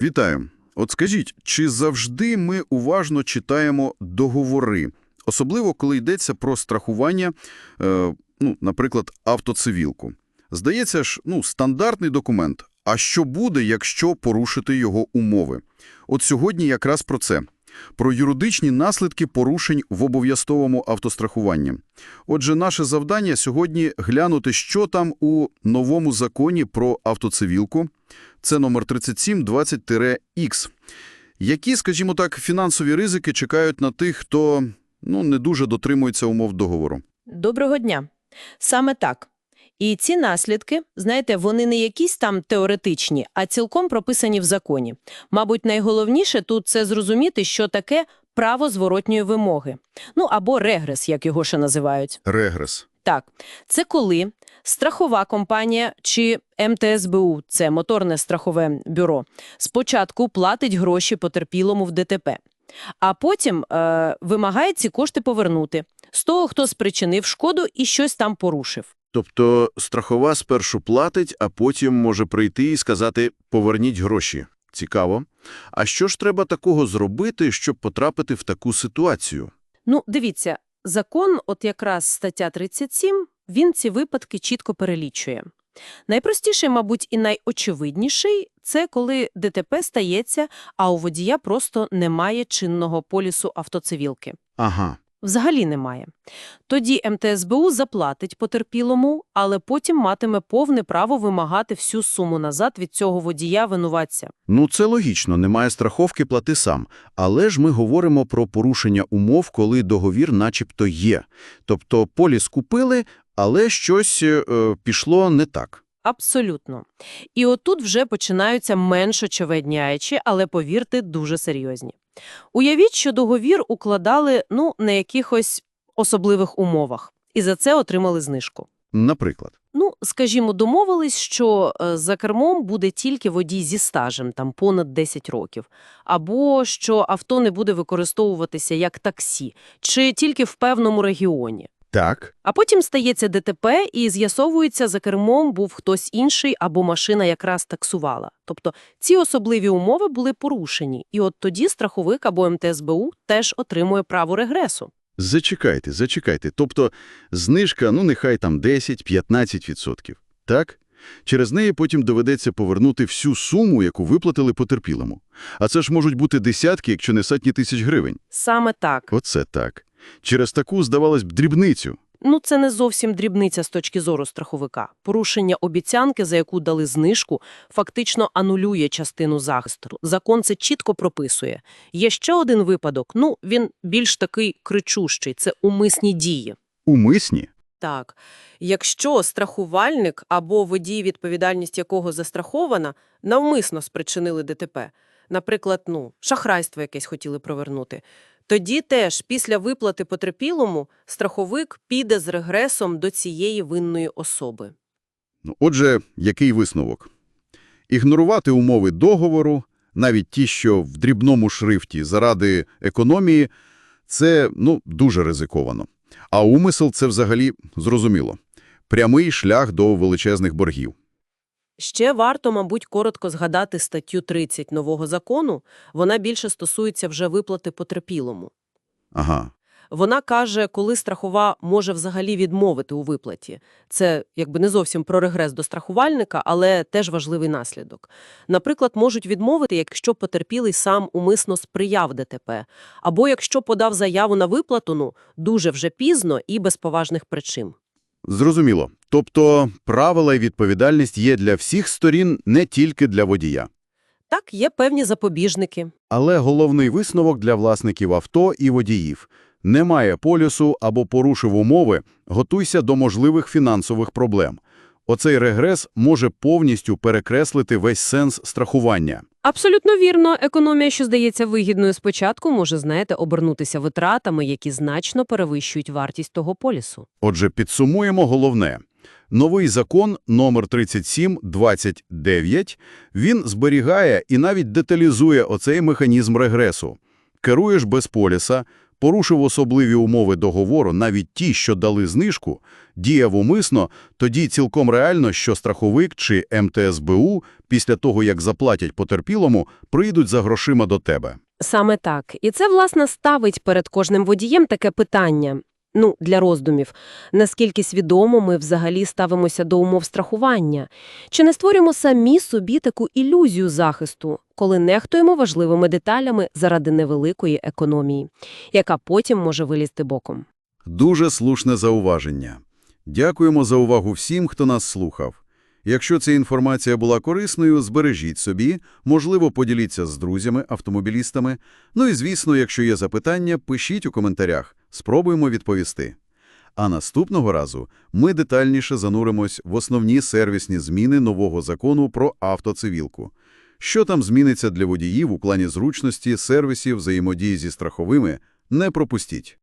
Вітаю. От скажіть, чи завжди ми уважно читаємо договори, особливо коли йдеться про страхування, е, ну, наприклад, автоцивілку? Здається ж, ну, стандартний документ. А що буде, якщо порушити його умови? От сьогодні якраз про це. Про юридичні наслідки порушень в обов'язковому автострахуванні. Отже, наше завдання сьогодні глянути, що там у новому законі про автоцивілку. Це номер 3720-Х. Які, скажімо так, фінансові ризики чекають на тих, хто ну, не дуже дотримується умов договору? Доброго дня. Саме так. І ці наслідки, знаєте, вони не якісь там теоретичні, а цілком прописані в законі. Мабуть, найголовніше тут це зрозуміти, що таке право зворотньої вимоги. Ну, або регрес, як його ще називають. Регрес. Так, це коли страхова компанія чи МТСБУ, це моторне страхове бюро, спочатку платить гроші потерпілому в ДТП, а потім е, вимагає ці кошти повернути з того, хто спричинив шкоду і щось там порушив. Тобто страхова спершу платить, а потім може прийти і сказати «поверніть гроші». Цікаво. А що ж треба такого зробити, щоб потрапити в таку ситуацію? Ну, дивіться, закон, от якраз стаття 37, він ці випадки чітко перелічує. Найпростіший, мабуть, і найочевидніший – це коли ДТП стається, а у водія просто немає чинного полісу автоцивілки. Ага. Взагалі немає. Тоді МТСБУ заплатить потерпілому, але потім матиме повне право вимагати всю суму назад від цього водія-винуватця. Ну, це логічно, немає страховки, плати сам. Але ж ми говоримо про порушення умов, коли договір начебто є. Тобто поліс купили, але щось е, пішло не так. Абсолютно. І отут вже починаються менш очевидняючі, але, повірте, дуже серйозні. Уявіть, що договір укладали, ну, на якихось особливих умовах, і за це отримали знижку. Наприклад. Ну, скажімо, домовились, що е, за кермом буде тільки водій зі стажем, там понад 10 років, або що авто не буде використовуватися як таксі, чи тільки в певному регіоні. Так. А потім стається ДТП і з'ясовується, за кермом був хтось інший або машина якраз таксувала. Тобто ці особливі умови були порушені, і от тоді страховик або МТСБУ теж отримує право регресу. Зачекайте, зачекайте. Тобто знижка, ну нехай там 10-15%. Так? Через неї потім доведеться повернути всю суму, яку виплатили потерпілому. А це ж можуть бути десятки, якщо не сотні тисяч гривень. Саме так. Оце так. Через таку, здавалось б, дрібницю. Ну, це не зовсім дрібниця з точки зору страховика. Порушення обіцянки, за яку дали знижку, фактично анулює частину захисту. Закон це чітко прописує. Є ще один випадок, ну, він більш такий кричущий – це умисні дії. Умисні? Так, якщо страхувальник або водій, відповідальність якого застрахована, навмисно спричинили ДТП, наприклад, ну, шахрайство якесь хотіли провернути, тоді теж після виплати потерпілому страховик піде з регресом до цієї винної особи. Ну, отже, який висновок? Ігнорувати умови договору, навіть ті, що в дрібному шрифті заради економії, це ну, дуже ризиковано. А умисел – це взагалі зрозуміло. Прямий шлях до величезних боргів. Ще варто, мабуть, коротко згадати статтю 30 нового закону. Вона більше стосується вже виплати потерпілому. Ага. Вона каже, коли страхова може взагалі відмовити у виплаті. Це якби не зовсім про регрес до страхувальника, але теж важливий наслідок. Наприклад, можуть відмовити, якщо потерпілий сам умисно сприяв ДТП, або якщо подав заяву на виплату, ну, дуже вже пізно і без поважних причин. Зрозуміло. Тобто правила і відповідальність є для всіх сторін, не тільки для водія. Так, є певні запобіжники. Але головний висновок для власників авто і водіїв – немає полюсу або порушив умови, готуйся до можливих фінансових проблем. Оцей регрес може повністю перекреслити весь сенс страхування. Абсолютно вірно. Економія, що здається вигідною спочатку, може, знаєте, обернутися витратами, які значно перевищують вартість того полісу. Отже, підсумуємо головне. Новий закон номер 3729, він зберігає і навіть деталізує оцей механізм регресу. Керуєш без поліса, порушив особливі умови договору, навіть ті, що дали знижку, діяв умисно, тоді цілком реально, що страховик чи МТСБУ після того, як заплатять потерпілому, прийдуть за грошима до тебе. Саме так. І це, власне, ставить перед кожним водієм таке питання, ну, для роздумів. Наскільки свідомо ми взагалі ставимося до умов страхування? Чи не створюємо самі собі таку ілюзію захисту, коли нехтуємо важливими деталями заради невеликої економії, яка потім може вилізти боком? Дуже слушне зауваження. Дякуємо за увагу всім, хто нас слухав. Якщо ця інформація була корисною, збережіть собі, можливо, поділіться з друзями-автомобілістами. Ну і, звісно, якщо є запитання, пишіть у коментарях, спробуємо відповісти. А наступного разу ми детальніше зануримось в основні сервісні зміни нового закону про автоцивілку. Що там зміниться для водіїв у плані зручності, сервісів, взаємодії зі страховими – не пропустіть.